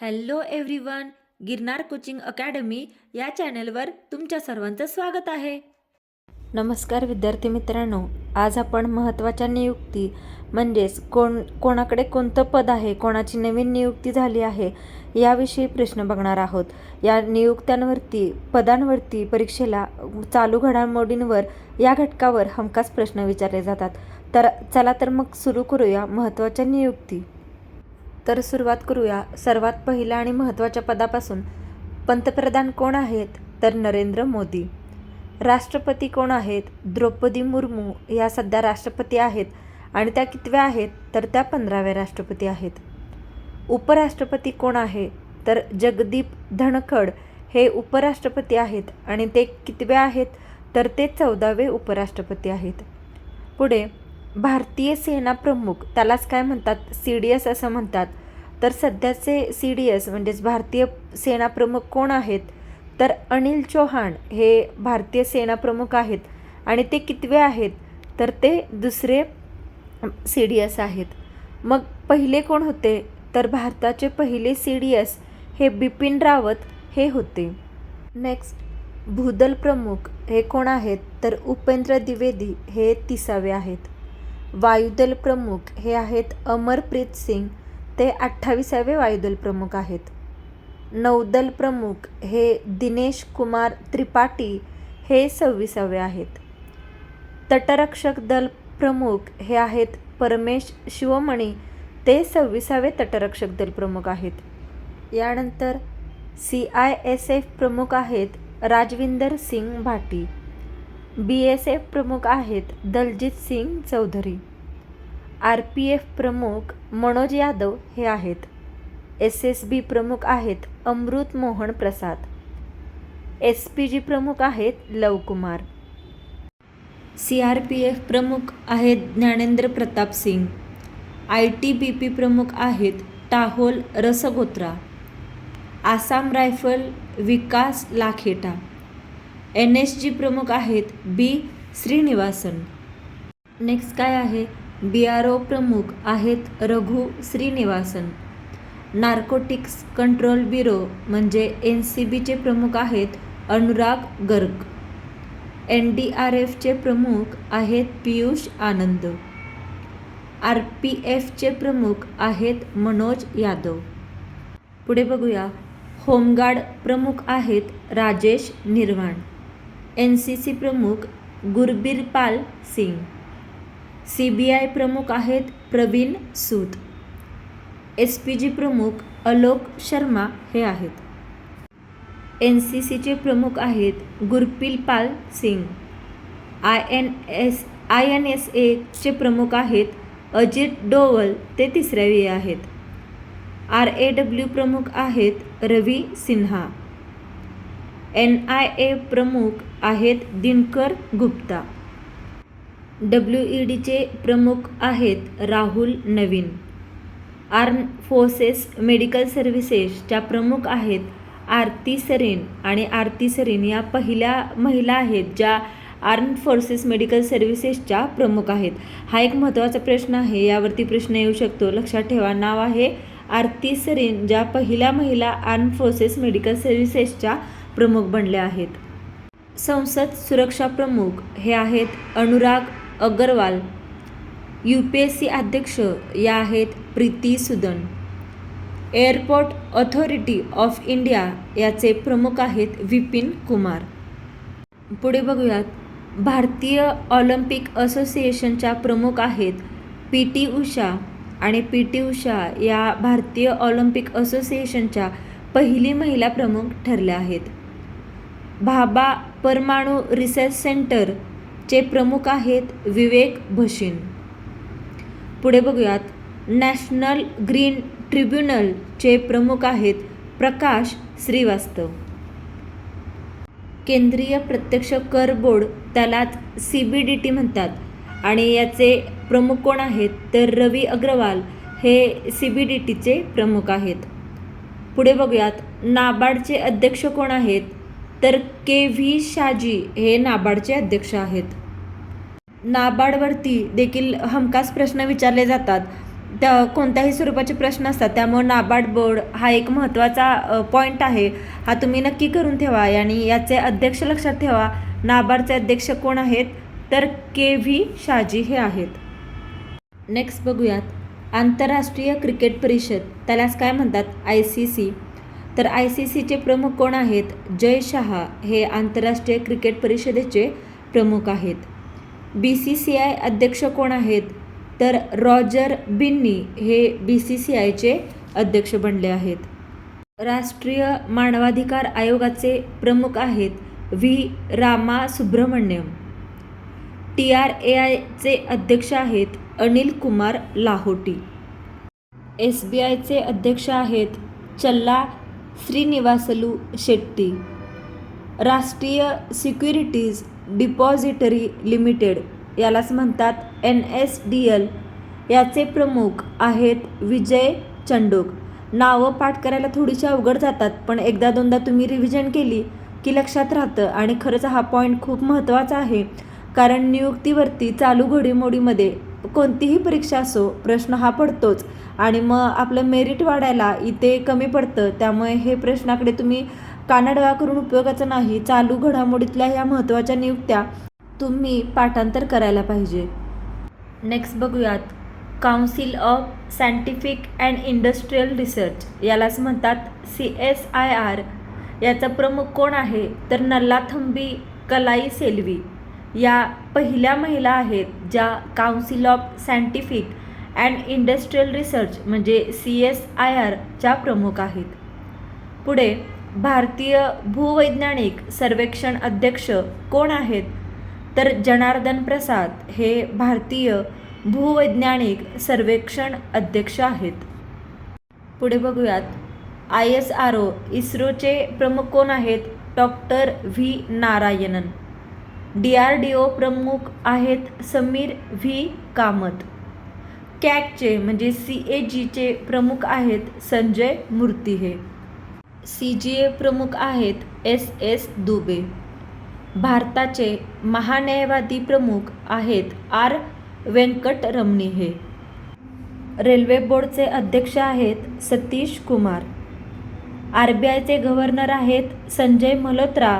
Hello everyone Girnar coaching academy या चॅनलवर तुमच्या सर्वांचं स्वागत आहे. नमस्कार विद्यार्थी मित्रांनो आज आपण महत्त्वाच्या नियुक्ती म्हणजेच कोण कोणाकडे कोणतं पद आहे कोणाची नवीन नियुक्ती झाली आहे याविषयी प्रश्न बघणार आहोत. या नियुक्त्यांवरती पदांवरती परीक्षेला चालू घडामोडींवर या घटकावर हमखास प्रश्न विचारले जातात. तर चला तर मग सुरू करूया महत्त्वाच्या नियुक्ती. तर सुरुवात करूया. सर्वात पहिल्या आणि महत्त्वाच्या पदापासून. पंतप्रधान कोण आहेत? तर नरेंद्र मोदी. राष्ट्रपती कोण आहेत? द्रौपदी मुर्मू या सध्या राष्ट्रपती आहेत आणि त्या कितव्या आहेत? तर त्या पंधराव्या राष्ट्रपती आहेत. उपराष्ट्रपती कोण आहे? तर जगदीप धनखड हे उपराष्ट्रपती आहेत आणि ते कितवे आहेत? तर ते चौदावे उपराष्ट्रपती आहेत. पुढे भारतीय सेना प्रमुख त्यालाच काय म्हणतात? सी डी एस असं म्हणतात. तर सध्याचे सी डी एस म्हणजेच भारतीय सेनाप्रमुख कोण आहेत? तर अनिल चौहान हे भारतीय सेनाप्रमुख आहेत. आणि ते कितवे आहेत? तर ते दुसरे सी डी एस आहेत. मग पहिले कोण होते? तर भारताचे पहिले सी डी एस हे बिपिन रावत हे होते. नेक्स्ट भूदल प्रमुख हे कोण आहेत? तर उपेंद्र द्विवेदी हे तिसावे आहेत. वायुदल प्रमुख हे आहेत अमरप्रीत सिंग ते अठ्ठावीसावे वायुदल प्रमुख आहेत. नौदल प्रमुख हे दिनेश कुमार त्रिपाठी हे सव्वीसावे आहेत. तटरक्षक दल प्रमुख हे आहेत परमेश शिवमणी ते सव्वीसावे तटरक्षक दल प्रमुख आहेत. यानंतर सी आय एस एफ प्रमुख आहेत Rajvinder Singh Bhati. B S F प्रमुख आहेत Daljit Singh Chaudhary. R P F प्रमुख मनोज यादव हे आहेत. एस एस बी प्रमुख आहेत Amrit Mohan Prasad. S P G प्रमुख आहेत Lavkumar. C R P F प्रमुख आहेत Gyanendra Pratap Singh. I T B P प्रमुख आहेत टाहोल Rasgotra. Assam rifle Vikas Lakhera. N S G प्रमुख आहेत बी श्रीनिवासन. नेक्स्ट काय आहे? बी आर ओ प्रमुख आहेत Raghu Srinivasan. Narcotics control bureau म्हणजे एन सी बीचे प्रमुख आहेत Anurag Garg. N D R एफचे प्रमुख आहेत पियुष आनंद. आर पी एफचे प्रमुख आहेत मनोज यादव. पुढे बघूया. होमगार्ड प्रमुख आहेत राजेश निर्वाण. एन सी सी प्रमुख Gurbirpal Singh. C B I प्रमुख आहेत Praveen Sood. S P G प्रमुख अलोक शर्मा हे आहेत. एन सी सीचे प्रमुख आहेत Gurbir Pal Singh. I N S I N S एचे प्रमुख आहेत अजित डोवल ते तिसऱ्या आहेत. आर ए डब्ल्यू प्रमुख आहेत Ravi Sinha. N I A प्रमुख आहेत दिनकर गुप्ता. डब्ल्यू ई डीचे प्रमुख आहेत Rahul Naveen. Arm forces medical सर्व्हिसेसच्या प्रमुख आहेत आरती सरीन आणि आरती सरीन या पहिल्या महिला आहेत ज्या आर्म फोर्सेस मेडिकल सर्व्हिसेसच्या प्रमुख आहेत. हा एक महत्त्वाचा प्रश्न आहे यावरती प्रश्न येऊ शकतो. लक्षात ठेवा नाव आहे आरती सरीन ज्या पहिल्या महिला आर्म फोर्सेस मेडिकल सर्व्हिसेसच्या प्रमुख बनल्या आहेत. संसद सुरक्षा प्रमुख हे आहेत Anurag Agrawal. U P S C अध्यक्ष या आहेत Preeti Sudan. Airport Authority of India याचे प्रमुख आहेत विपिन कुमार. पुढे बघूयात. भारतीय ऑलिम्पिक असोसिएशनच्या प्रमुख आहेत पी टी उषा आणि पी टी उषा या भारतीय ऑलिम्पिक असोसिएशनच्या पहिली महिला प्रमुख ठरल्या आहेत. भाभा परमाणू रिसर्च सेंटर चे प्रमुख आहेत विवेक भशीन. पुढे बघूयात. नॅशनल ग्रीन ट्रिब्युनलचे प्रमुख आहेत प्रकाश श्रीवास्तव. केंद्रीय प्रत्यक्ष कर बोर्ड त्यालाच सी बी डी टी म्हणतात. आणि याचे प्रमुख कोण आहेत तर रवी अग्रवाल हे सी बी डी टीचे प्रमुख आहेत. पुढे बघूयात. नाबार्डचे अध्यक्ष कोण आहेत? तर के व्ही शाजी हे नाबार्डचे अध्यक्ष आहेत. नाबार्डवरती देखील हमखास प्रश्न विचारले जातात. त्या कोणत्याही स्वरूपाचे प्रश्न असतात त्यामुळे नाबार्ड बोर्ड हा एक महत्त्वाचा पॉईंट आहे. हा तुम्ही नक्की करून ठेवा आणि याचे अध्यक्ष लक्षात ठेवा. नाबार्डचे अध्यक्ष कोण आहेत? तर के व्ही शाजी हे आहेत. नेक्स्ट बघूयात. आंतरराष्ट्रीय क्रिकेट परिषद. त्यालाच काय म्हणतात? आय सी सी तर आय सी सीचे प्रमुख कोण आहेत? जय शहा हे आंतरराष्ट्रीय क्रिकेट परिषदेचे प्रमुख आहेत. बी सी सी आय अध्यक्ष कोण आहेत? तर रॉजर बिन्नी हे बी सी सी आयचे अध्यक्ष बनले आहेत. राष्ट्रीय मानवाधिकार आयोगाचे प्रमुख आहेत V. Rama Subramanian T R A आयचे अध्यक्ष आहेत अनिल कुमार लाहोटी. एस बी आयचे अध्यक्ष आहेत चल्ला श्रीनिवासलू शेट्टी. राष्ट्रीय सिक्युरिटीज डिपॉझिटरी लिमिटेड यालाच म्हणतात एन एस डी एल. याचे प्रमुख आहेत विजय चंडोक. नावं पाठ करायला थोडीशी अवघड जातात पण एकदा दोनदा तुम्ही रिव्हिजन केली की लक्षात राहतं आणि खरंच हा पॉईंट खूप महत्त्वाचा आहे. कारण नियुक्तीवरती चालू घडीमोडीमध्ये कोणतीही परीक्षा असो प्रश्न हा पडतोच. आणि मग आपलं मेरिट वाढायला इथे कमी पडतं त्यामुळे हे प्रश्नाकडे तुम्ही कानाडोळा करून उपयोगाचं नाही चालू घडामोडीतल्या ह्या महत्त्वाच्या नियुक्त्या तुम्ही पाठांतर करायला पाहिजे. नेक्स्ट बघूयात. Council of scientific and industrial research यालाच म्हणतात सी एस आय आर याचा प्रमुख कोण आहे? तर नल्लाथंबी कलाई सेल्वी. या पहिल्या महिला आहेत ज्या council of scientific and industrial research म्हणजे सी एस आय आरच्या प्रमुख आहेत. पुढे भारतीय भूवैज्ञानिक सर्वेक्षण अध्यक्ष कोण आहेत? तर जनार्दन प्रसाद हे भारतीय भूवैज्ञानिक सर्वेक्षण अध्यक्ष आहेत. पुढे बघूयात. आय एस आर ओ इस्रोचे प्रमुख कोण आहेत? Doctor V Narayanan. D R D O प्रमुख आहेत समीर व्ही कामत. कॅकचे म्हणजे सी ए जीचे प्रमुख आहेत संजय मूर्ती हे सी जी ए प्रमुख आहेत एस एस दुबे. भारताचे महान्यायवादी प्रमुख आहेत आर व्यंकटरमणी हे रेल्वे बोर्डचे अध्यक्ष आहेत सतीश कुमार. आर बी आयचे गव्हर्नर आहेत संजय मल्होत्रा.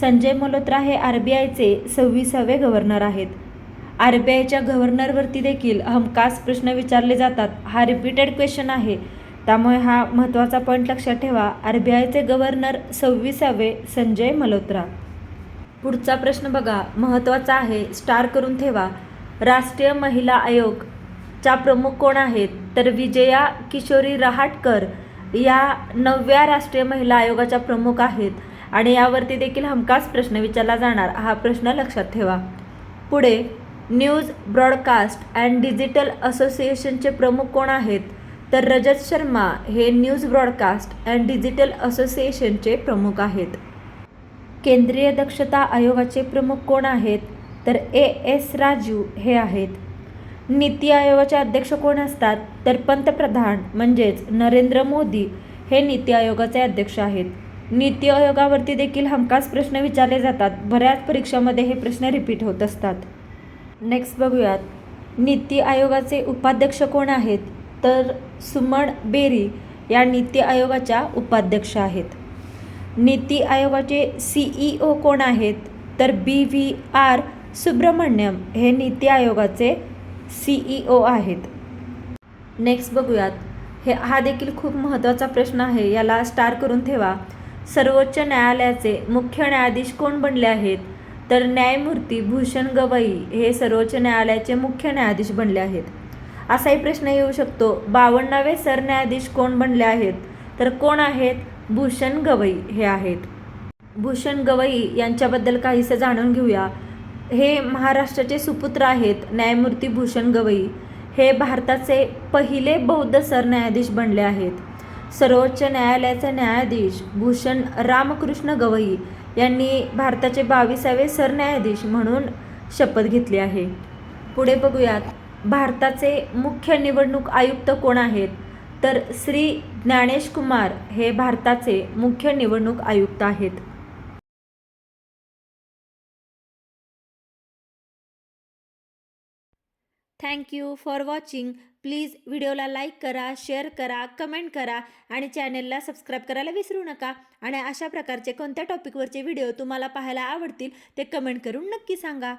संजय मल्होत्रा हे आर बी आयचे सव्वीसावे गव्हर्नर आहेत. आर बी आयच्या गव्हर्नरवरती देखील हमखास प्रश्न विचारले जातात. हा रिपीटेड क्वेश्चन आहे. त्यामुळे हा महत्त्वाचा पॉईंट लक्षात ठेवा. आर बी आयचे गव्हर्नर सव्वीसावे संजय मल्होत्रा. पुढचा प्रश्न बघा. महत्त्वाचा आहे. स्टार करून ठेवा. राष्ट्रीय महिला आयोगच्या प्रमुख कोण आहेत? तर विजया किशोरी रहाटकर या नवव्या राष्ट्रीय महिला आयोगाच्या प्रमुख आहेत. आणि यावरती देखील हमखास प्रश्न विचारला जाणार. हा प्रश्न लक्षात ठेवा. पुढे न्यूज ब्रॉडकास्ट अँड डिजिटल असोसिएशनचे प्रमुख कोण आहेत? तर रजत शर्मा हे न्यूज ब्रॉडकास्ट अँड डिजिटल असोसिएशनचे प्रमुख आहेत. केंद्रीय दक्षता आयोगाचे प्रमुख कोण आहेत? तर ए एस राजू हे आहेत. नीती आयोगाचे अध्यक्ष कोण असतात? तर पंतप्रधान म्हणजेच नरेंद्र मोदी हे नीती आयोगाचे अध्यक्ष आहेत. नीती आयोगावरती देखील हमखास प्रश्न विचारले जातात. बऱ्याच परीक्षामध्ये हे प्रश्न रिपीट होत असतात. नेक्स्ट बघूयात. नीती आयोगाचे उपाध्यक्ष कोण आहेत? तर सुमन बेरी या नीती आयोगाच्या उपाध्यक्ष आहेत. नीती आयोगाचे सी ई ओ कोण आहेत? तर बी व्ही आर सुब्रमण्यम हे नीती आयोगाचे सी ई ओ आहेत. नेक्स्ट बघूयात. हे हा देखील खूप महत्त्वाचा प्रश्न आहे. याला स्टार करून ठेवा. सर्वोच्च न्यायालयाचे मुख्य न्यायाधीश कोण बनले आहेत? तर न्यायमूर्ती भूषण गवई हे सर्वोच्च न्यायालयाचे मुख्य न्यायाधीश बनले आहेत. असाही प्रश्न येऊ शकतो. बावन्नावे सरन्यायाधीश कोण बनले आहेत? तर कोण आहेत? भूषण गवई हे आहेत. भूषण गवई यांच्याबद्दल काहीसं जाणून घेऊया. हे महाराष्ट्राचे सुपुत्र आहेत न्यायमूर्ती भूषण गवई. हे भारताचे पहिले बौद्ध सरन्यायाधीश बनले आहेत. सर्वोच्च न्यायालयाचे न्यायाधीश भूषण रामकृष्ण गवई यांनी भारताचे बावीसावे सरन्यायाधीश म्हणून शपथ घेतली आहे. पुढे बघूयात. भारताचे मुख्य निवडणूक आयुक्त कोण आहेत? तर श्री ज्ञानेश कुमार हे भारताचे मुख्य निवडणूक आयुक्त आहेत. Thank you for watching please व्हिडिओला लाईक करा शेअर करा कमेंट करा आणि चॅनेलला सबस्क्राईब करायला विसरू नका. आणि अशा प्रकारचे कोणत्या टॉपिकवरचे व्हिडिओ तुम्हाला पाहायला आवडतील ते कमेंट करून नक्की सांगा.